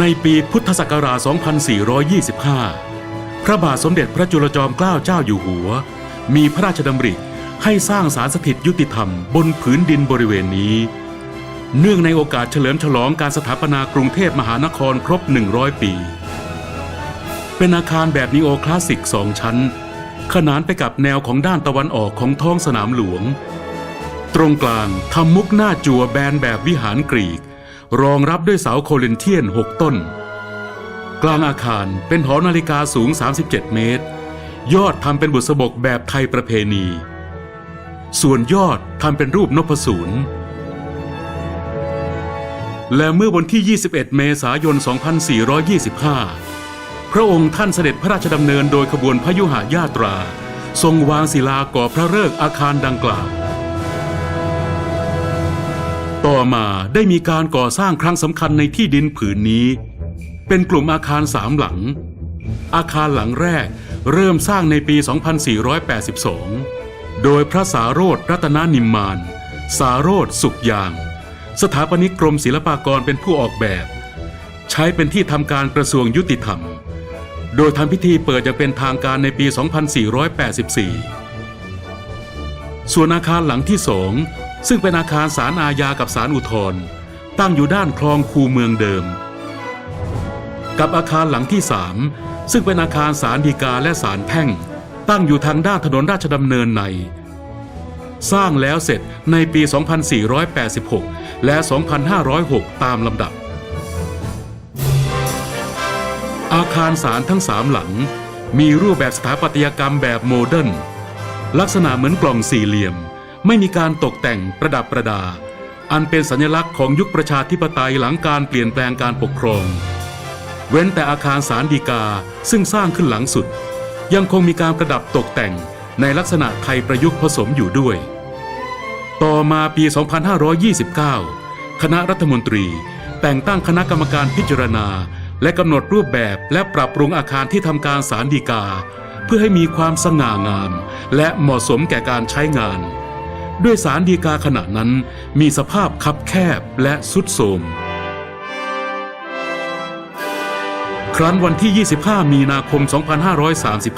ในปีพุทธศักราช 2425 พระบาทสมเด็จพระจุลจอมเกล้าเจ้าอยู่หัว มีพระราชดำริให้สร้างสารสถิตยุติธรรมบนผืนดินบริเวณนี้ เนื่องในโอกาสเฉลิมฉลองการสถาปนากรุงเทพมหานครครบ 100 ปี เป็นอาคารแบบนีโอคลาสสิกสองชั้น ขนานไปกับแนวของด้านตะวันออกของท้องสนามหลวง ตรงกลางทำมุกหน้าจัวแบนแบบวิหารกรีก รองรับด้วยเสาโคลินเทียน 6 ต้น กลางอาคารเป็นหอนาฬิกาสูง 37 เมตร ยอดทำเป็นบุษบกแบบไทยประเพณี ส่วนยอดทำเป็นรูปนพสูรและเมื่อวันที่ 21 เมษายน 2425 พระองค์ท่านเสด็จพระราชดำเนินโดยขบวนพยุหายาตรา ทรงวางศิลาก่อพระฤกษ์อาคารดังกล่าว ต่อมาได้มีการก่อสร้างครั้งสำคัญในที่ดินผืนนี้ เป็นกลุ่มอาคารสามหลัง อาคารหลังแรกเริ่มสร้างในปี 2482 โดยพระสาโรธรัตนานิมมาน สาโรธสุขยาง สถาปนิกกรมศิลปากรเป็นผู้ออกแบบ ใช้เป็นที่ทำการกระทรวงยุติธรรม โดยทำพิธีเปิดอย่างเป็นทางการในปี 2484 ส่วนอาคารหลังที่สอง ซึ่งเป็นอาคารศาลอาญากับศาลอุทธรณ์ตั้งอยู่ด้านคลองคูเมืองเดิม กับอาคารหลังที่สามซึ่งเป็นอาคารศาลฎีกาและศาลแพ่ง ตั้งอยู่ทางด้านถนนราชดำเนินใน สร้างแล้วเสร็จในปี 2486 และ 2506 ตามลำดับ อาคารศาลทั้งสามหลัง มีรูปแบบสถาปัตยกรรมแบบโมเดิร์นลักษณะเหมือนกล่องสี่เหลี่ยม ไม่มีการตกแต่งประดับประดา อันเป็นสัญลักษณ์ของยุคประชาธิปไตยหลังการเปลี่ยนแปลงการปกครอง เว้นแต่อาคารสารดีกาซึ่งสร้างขึ้นหลังสุด ยังคงมีการประดับตกแต่งในลักษณะไทยประยุกต์ผสมอยู่ด้วย ต่อมาปี 2529 คณะรัฐมนตรีแต่งตั้งคณะกรรมการพิจารณา และกำหนดรูปแบบและปรับปรุงอาคารที่ทำการสารดีกา เพื่อให้มีความสง่างาม และเหมาะสมแก่การใช้งาน ด้วยสารดีกาขณะนั้นมีสภาพคับแคบและสุดโทมครั้นวันที่ 25 มีนาคม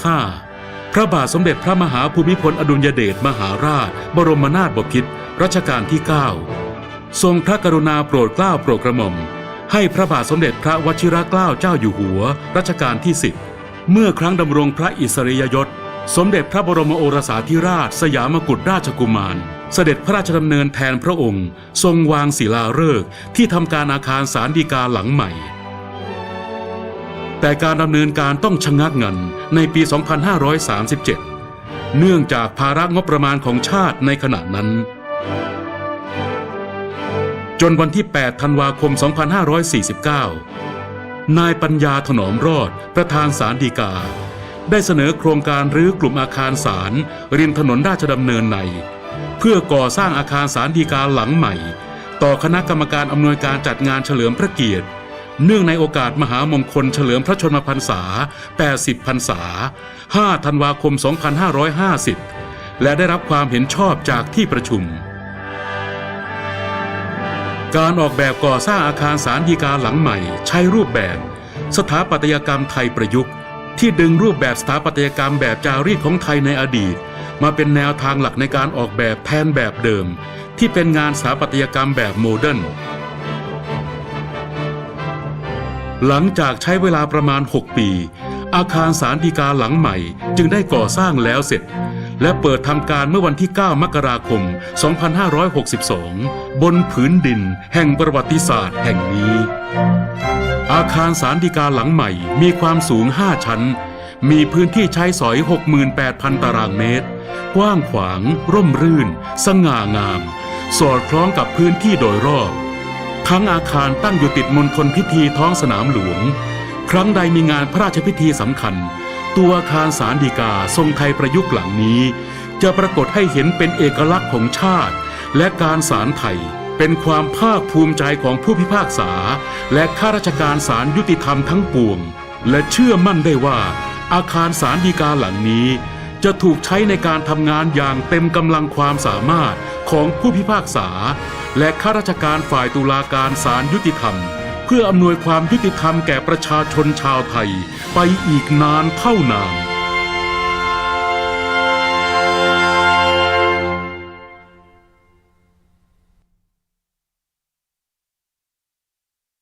2535 พระบาทสมเด็จพระมหาภูมิพลอดุลยเดชมหาราช บรมนาถบพิตรรัชกาลที่ 9 ทรงพระกรุณาโปรดเกล้าโปรดกระหม่อม ให้พระบาทสมเด็จพระวชิรเกล้าเจ้าอยู่หัว รัชกาลที่ 10 เมื่อครั้งดำรงพระอิสริยยศ สมเด็จพระบรมโอรสาธิราช สยามกุฎราชกุมาร เสด็จพระราชดำเนินแทนพระองค์ ทรงวางศิลาฤกษ์ที่ทำการอาคารสารดีกาหลังใหม่ แต่การดำเนินการต้องชะงักงันในปี 2537 เนื่องจากภาระงบประมาณของชาติในขณะนั้น จนวันที่ 8 ธันวาคม 2549 นายปัญญาถนอมรอดประธานสารดีกา ได้เสนอโครงการรื้อกลุ่มอาคารศาลริมถนนราชดำเนินใน เพื่อก่อสร้างอาคารสารดีกาหลังใหม่ ต่อคณะกรรมการอำนวยการจัดงานเฉลิมพระเกียรติ เนื่องในโอกาสมหามงคลเฉลิมพระชนมพรรษา 80 พรรษา 5 ธันวาคม 2550 และได้รับความเห็นชอบจากที่ประชุม การออกแบบก่อสร้างอาคารสารดีกาหลังใหม่ ใช้รูปแบบ สถาปัตยกรรมไทยประยุกต์ ที่ดึงรูปแบบสถาปัตยกรรมแบบจารีตของไทยในอดีต มาเป็นแนวทางหลักในการออกแบบแทนแบบเดิม ที่เป็นงานสถาปัตยกรรมแบบโมเดิร์นหลังจากใช้เวลาประมาณ 6 ปี อาคารสารดีกาหลังใหม่ จึงได้ก่อสร้างแล้วเสร็จ และเปิดทำการเมื่อวันที่ 9 มกราคม 2562 บนผืนดินแห่งประวัติศาสตร์แห่งนี้ อาคารสารดีกาหลังใหม่มีความสูง 5 ชั้น มีพื้นที่ใช้สอย 68,000 ตารางเมตร กว้างขวาง ร่มรื่น สง่างาม สอดคล้องกับพื้นที่โดยรอบ ทั้งอาคารตั้งอยู่ติดมณฑลพิธีท้องสนามหลวง ครั้งใดมีงานพระราชพิธีสำคัญ ตัวอาคารสารดีกาทรงไทยประยุกต์หลังนี้ จะปรากฏให้เห็นเป็นเอกลักษณ์ของชาติ และการสารไทย เป็นความภาคภูมิใจของผู้พิพากษา และข้าราชการศาลยุติธรรมทั้งปวง และเชื่อมั่นได้ว่า อาคารสารดีกาหลังนี้ จะถูกใช้ในการทำงานอย่างเต็มกำลังความสามารถของผู้พิพากษา และข้าราชการฝ่ายตุลาการศาลยุติธรรม เพื่ออำนวยความยุติธรรมแก่ประชาชนชาวไทย ไปอีกนานเท่านาน